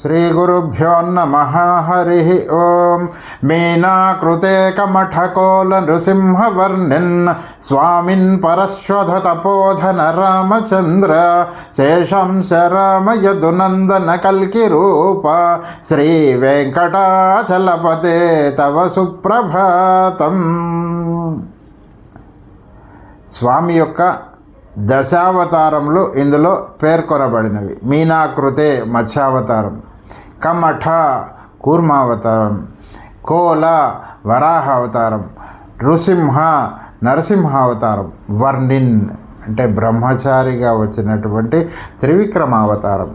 श्रीगुरुभ्यो नमः हरिः ॐ मीनाकृते कमठकोलनृसिंहवर्णिन् स्वामिन् परश्वधतपोधन रामचन्द्र शेषंश रामयदुनन्दनकल्किरूप श्रीवेङ्कटाचलपते तव సుప్రభాతం స్వామి యొక్క దశావతారములు ఇందులో పేర్కొనబడినవి మీనాకృతే మత్స్యావతారం కమఠ కూర్మావతారం కోల వరాహ అవతారం నృసింహ అవతారం వర్ణిన్ అంటే బ్రహ్మచారిగా వచ్చినటువంటి త్రివిక్రమ అవతారం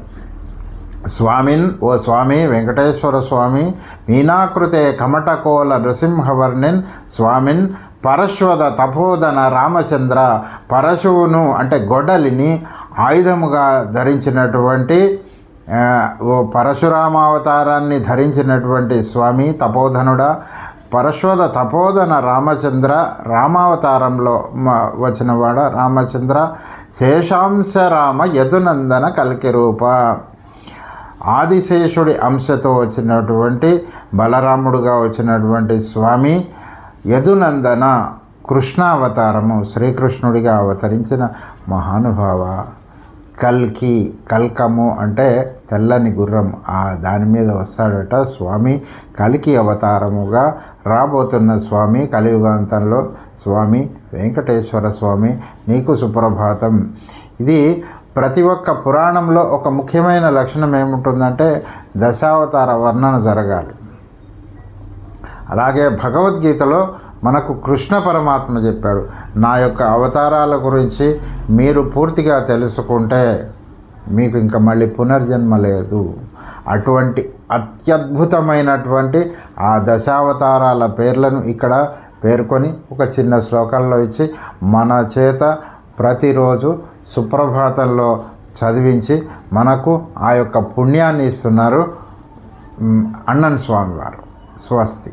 స్వామిన్ ఓ స్వామి వెంకటేశ్వర స్వామి మీనాకృతే కమటకోల నృసింహవర్ణిన్ స్వామిన్ పరశ్వద తపోదన రామచంద్ర పరశువును అంటే గొడలిని ఆయుధముగా ధరించినటువంటి ఓ పరశురామావతారాన్ని ధరించినటువంటి స్వామి తపోధనుడా పరశోధ తపోధన రామచంద్ర రామావతారంలో వచ్చినవాడ రామచంద్ర శేషాంశ రామ యదునందన కల్కి రూప. ఆదిశేషుడి అంశతో వచ్చినటువంటి బలరాముడుగా వచ్చినటువంటి స్వామి యదునందన కృష్ణావతారము శ్రీకృష్ణుడిగా అవతరించిన మహానుభావ. కల్కి కల్కము అంటే తెల్లని గుర్రం. ఆ దాని మీద వస్తాడట స్వామి కలికి అవతారముగా రాబోతున్న స్వామి కలియుగాంతంలో స్వామి వెంకటేశ్వర స్వామి నీకు సుప్రభాతం. ఇది ప్రతి ఒక్క పురాణంలో ఒక ముఖ్యమైన లక్షణం ఏముంటుందంటే దశావతార వర్ణన జరగాలి. అలాగే భగవద్గీతలో మనకు కృష్ణ పరమాత్మ చెప్పాడు నా యొక్క అవతారాల గురించి మీరు పూర్తిగా తెలుసుకుంటే మీకు ఇంకా మళ్ళీ పునర్జన్మ లేదు. అటువంటి అత్యద్భుతమైనటువంటి ఆ దశావతారాల పేర్లను ఇక్కడ పేర్కొని ఒక చిన్న శ్లోకంలో ఇచ్చి మన చేత ప్రతిరోజు సుప్రభాతంలో చదివించి మనకు ఆ యొక్క పుణ్యాన్ని ఇస్తున్నారు అన్నన్ స్వామి వారు. స్వస్తి